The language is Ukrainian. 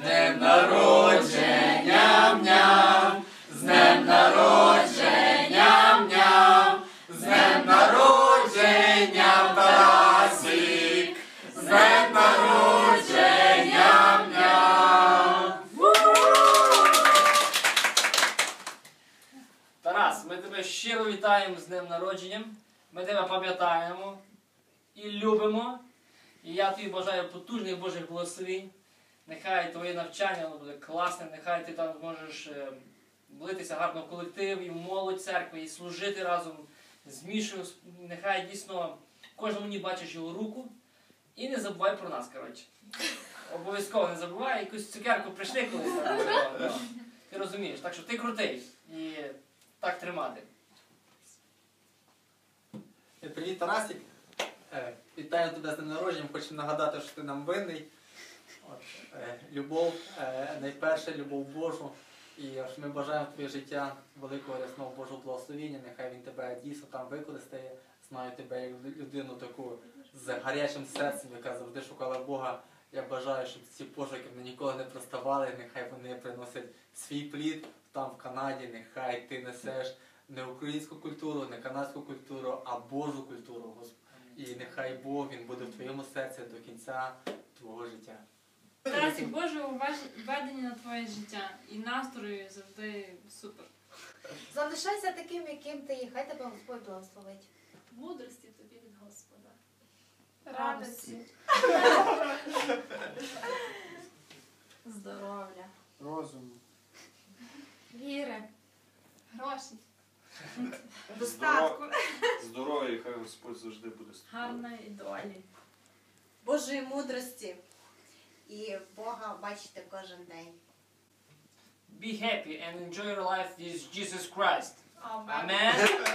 днем народження, ням, з днем народження, ням, з днем народження, Тарасик, з днем народження, ням. Тарас, ми тебе щиро вітаємо з днем народження. Ми тебе пам'ятаємо і любимо. І я тобі бажаю потужних Божих благословень. Нехай твоє навчання воно буде класним, нехай ти там зможеш е, влитися гарно в колектив і в молодь церкви, і служити разом з Мішою. Нехай дійсно кожному дні бачиш його руку. І не забувай про нас, коротше. Обов'язково не забувай, якусь цукерку прийшли колись. ну. Ти розумієш, так що ти крутий. І так тримати. Е, Привіт, Тарасик. Е, Вітаю тебе з днем народження. Хочу нагадати, що ти нам винний. От, е, любов, е, найперше любов Божу. І аж ми бажаємо твоє життя великого рясного Божого благословіння. Нехай він тебе дійсно там використає. Знаю тебе як людину таку з гарячим серцем, яка завжди шукала Бога. Я бажаю, щоб ці пошуки ніколи не проставали. Нехай вони приносять свій плід там в Канаді. Нехай ти несеш не українську культуру, не канадську культуру, а Божу культуру. Господи. І нехай Бог він буде в твоєму серці до кінця твого життя. Тарасик, Боже введення на твоє життя і настрою завжди супер. Залишайся таким, яким ти є. Хай тебе Господь благословить. Мудрості тобі від Господа. Радості. Здоров'я. Розуму. Віри. Гроші. Достатку. Здоров'я, хай Господь завжди буде. Гарної долі. Божої мудрості. І Бога бачите кожен день. Be happy and enjoy your life with Jesus Christ. Амен. Amen.